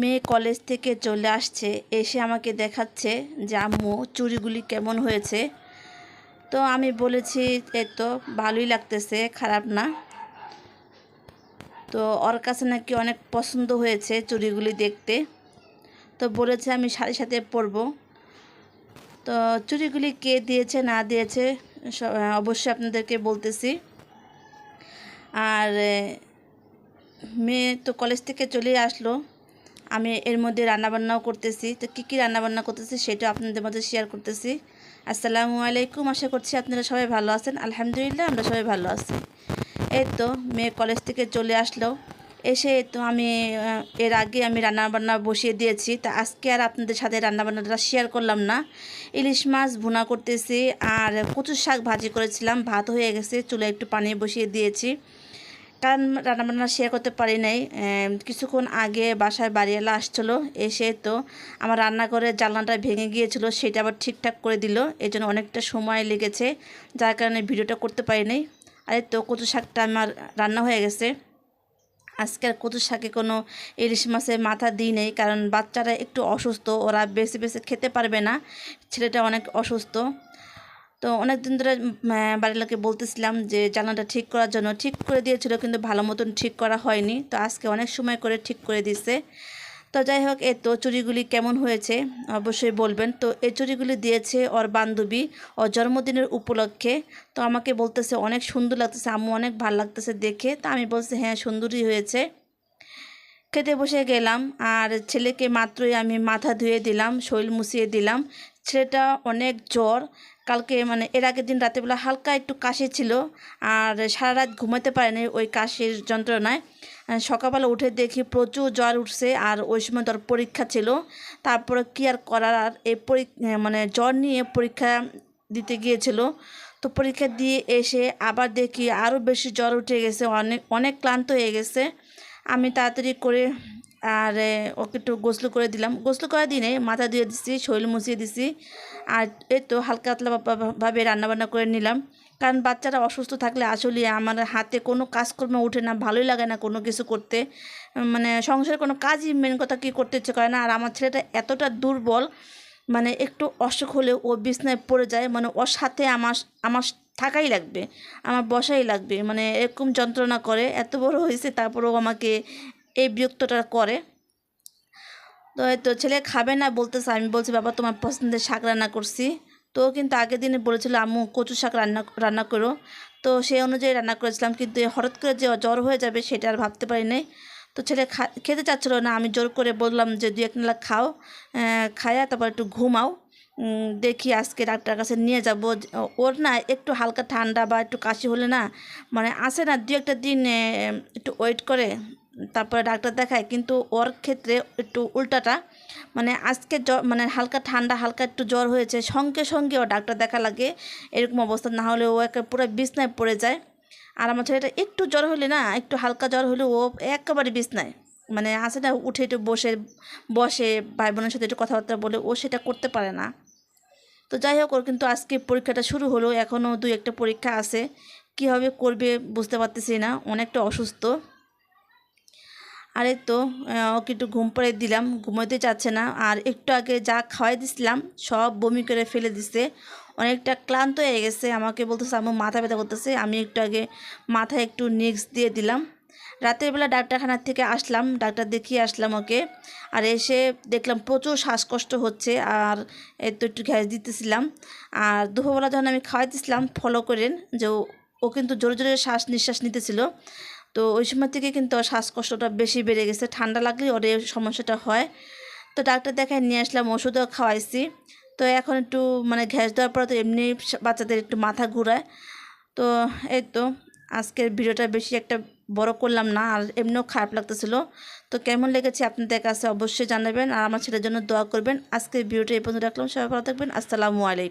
মেয়ে কলেজ থেকে চলে আসছে, এসে আমাকে দেখাচ্ছে যে, আম্মু চুড়িগুলি কেমন হয়েছে? তো আমি বলেছি, এই তো ভালোই লাগতেছে, খারাপ না। তো ওর কাছে নাকি অনেক পছন্দ হয়েছে চুড়িগুলি দেখতে। তো বলেছে, আমি সাথে সাথে পরবো। তো চুড়িগুলি কে দিয়েছে, না দিয়েছে অবশ্যই আপনাদেরকে বলতেছি। আর, মেয়ে তো কলেজ থেকে চলে আসলো। আমি এর মধ্যে রান্নাবান্নাও করতেছি। তো কী কী রান্নাবান্না করতেছি সেটা আপনাদের মধ্যে শেয়ার করতেছি। আসসালামু আলাইকুম, আশা করছি আপনারা সবাই ভালো আছেন। আলহামদুলিল্লাহ, আমরা সবাই ভালো আছি। এই তো মেয়ে কলেজ থেকে চলে আসলো। এসে তো আমি এর আগে আমি রান্নাবান্না বসিয়ে দিয়েছি। তা আজকে আর আপনাদের সাথে রান্নাবান্নাটা শেয়ার করলাম না। ইলিশ মাছ ভুনা করতেছি, আর কচুর শাক ভাজি করেছিলাম। ভাত হয়ে গেছে চুলে একটু পানি বসিয়ে দিয়েছি। কারণ রান্নাবান্না শেয়ার করতে পারি নাই কিছুক্ষণ আগে বাসায় বাড়িওয়ালা আসছিল, এসে তো আমার রান্নাঘরের জানলাটা ভেঙে গিয়েছিল, সেটা আবার ঠিকঠাক করে দিল এই জন্য অনেকটা সময় লেগেছে, যার কারণে ভিডিওটা করতে পারি নাই। আরে তো কচু শাকটা আমার রান্না হয়ে গেছে। আজকে আর কচু শাকে কোনো ইলিশ মাছের মাথা দিই নেই, কারণ বাচ্চারা একটু অসুস্থ, ওরা বেশি বেশি খেতে পারবে না, ছেলেটা অনেক অসুস্থ। তো অনেক দিন ধরে বাড়ির লোকে বলতেছিলাম যে, জানালাটা ঠিক করার জন্য ঠিক করে দিয়েছিল, কিন্তু ভালো মতন ঠিক করা হয়নি। তো আজকে অনেক সময় করে ঠিক করে দিছে। তো যাই হোক এ তো চুরিগুলি কেমন হয়েছে, অবশ্যই বলবেন। তো এই চুরিগুলি দিয়েছে ওর বান্ধবী, ওর জন্মদিনের উপলক্ষে। তো আমাকে বলতেছে, অনেক সুন্দর লাগতেছে, আম্মু অনেক ভালো লাগতেছে দেখে। তা আমি বলছি হ্যাঁ সুন্দরই হয়েছে। খেতে বসে গেলাম আর ছেলেকে মাত্রই আমি মাথা ধুয়ে দিলাম, শরীর মুছিয়ে দিলাম। ছেলেটা অনেক জ্বর। কালকে মানে এর আগের দিন রাতেবেলা হালকা একটু কাশি ছিল আর সারা রাত ঘুমাতে পারেনি ওই কাশির যন্ত্রণায়। সকালবেলা উঠে দেখি প্রচুর জ্বর উঠছে আর ওই সময় তোর পরীক্ষা ছিল। তারপরে কি আর করার আর এই মানে জ্বর নিয়ে পরীক্ষা দিতে গিয়েছিল। তো পরীক্ষা দিয়ে এসে আবার দেখি আরও বেশি জ্বর উঠে গেছে, অনেক অনেক ক্লান্ত হয়ে গেছে। আমি তাড়াতাড়ি করে, আর ওকে একটু গোসল করে দিলাম। গোসল করে দিনে মাথা ধুয়ে দিছি, শরীর মুছিয়ে দিছি, আর এই তো হালকা হাতলা ভাবে রান্নাবান্না করে নিলাম। কারণ বাচ্চারা অসুস্থ থাকলে আসলে আমার হাতে কোনো কাজকর্ম ওঠে না, ভালোই লাগে না কোনো কিছু করতে। মানে সংসারে কোনো কাজই মেন কথা কি করতে ইচ্ছে করে না। আর আমার ছেলেটা এতটা দুর্বল মানে একটু অসুখ হলে ও বিছনায় পড়ে যায় মানে ওর সাথে আমার আমার থাকাই লাগবে, আমার বসাই লাগবে মানে এরকম যন্ত্রণা করে, এত বড় হয়েছে তারপরেও আমাকে এই বিরক্তটা করে। তো এই তো ছেলে খাবে না বলতেছে, আমি বলছি, বাবা, তোমার পছন্দের শাক রান্না করছি। তো কিন্তু আগের দিনে বলেছিল, আম্মু, কচু শাক রান্না রান্না করো। তো সেই অনুযায়ী রান্না করেছিলাম, কিন্তু হঠাৎ করে যে জ্বর হয়ে যাবে সেটা আর ভাবতে পারি নাই। তো ছেলে খেতে চাচ্ছিল না, আমি জোর করে বললাম যে দু এক নালা খাও খায়া তারপর একটু ঘুমাও। দেখি আজকে ডাক্তার কাছে নিয়ে যাব। ওর না একটু হালকা ঠান্ডা বা একটু কাশি হলে না মানে আসে না দু একটা দিন একটু ওয়েট করে, তারপরে ডাক্তার দেখায়। কিন্তু ওর ক্ষেত্রে একটু উল্টাটা মানে আজকে জ্বর মানে হালকা ঠান্ডা, হালকা একটু জ্বর হয়েছে, সঙ্গে সঙ্গে ও ডাক্তার দেখা লাগে, এরকম অবস্থা, না হলে ও একে পুরো বিছনায় পড়ে যায়। আর আমার ছেলেটা একটু জ্বর হলে না, একটু হালকা জ্বর হলে ও একেবারে বিছনায় মানে আসে না, উঠে একটু বসে বসে ভাই বোনের সাথে একটু কথাবার্তা বলে ও সেটা করতে পারে না। তো যাই হোক ওর কিন্তু আজকে পরীক্ষাটা শুরু হলো, এখনও দুই একটা পরীক্ষা আছে। কীভাবে করবে বুঝতে পারতেছি না, অনেকটা অসুস্থ। আরে তো ওকে একটু ঘুম পাড়িয়ে দিলাম, ঘুমোতে চাচ্ছে না। আর একটু আগে যা খাওয়াই দিছিলাম, সব বমি করে ফেলে দিছে। অনেকটা ক্লান্ত হয়ে গেছে, আমাকে বলতেছে আমার মাথা ব্যথা করতেছে। আমি একটু আগে মাথায় একটু নিক্স দিয়ে দিলাম। রাতের বেলা ডাক্তারখানার থেকে আসলাম, ডাক্তার দেখিয়ে আসলাম ওকে। আর এসে দেখলাম প্রচুর শ্বাসকষ্ট হচ্ছে, আর তো একটু গ্যাস দিতেছিলাম। আর দুপুরবেলা যখন আমি খাওয়াইতেছিলাম ফলো করেন যে ও- কিন্তু জোরে জোরে শ্বাস নিঃশ্বাস নিতেছিল। তো ওই সময় থেকে কিন্তু শ্বাসকষ্টটা বেশি বেড়ে গেছে, ঠান্ডা লাগলে ওর সমস্যাটা হয়। তো ডাক্তার দেখায় নিয়ে আসলাম, ওষুধও খাওয়াইছি। তো এখন একটু মানে ঘ্যাস দেওয়ার পরে তো এমনি বাচ্চাদের একটু মাথা ঘুরায়। তো এই তো আজকের ভিডিওটা বেশি একটা বড় করলাম না, আর এমনিও খারাপ লাগতেছিল। তো কেমন লেগেছে আপনাদের কাছে অবশ্যই জানাবেন, আর আমার ছেলের জন্য দোয়া করবেন। আজকে ভিডিওটা এই পর্যন্ত রাখলাম, সবাই ভালো থাকবেন, আসসালামু আলাইকুম।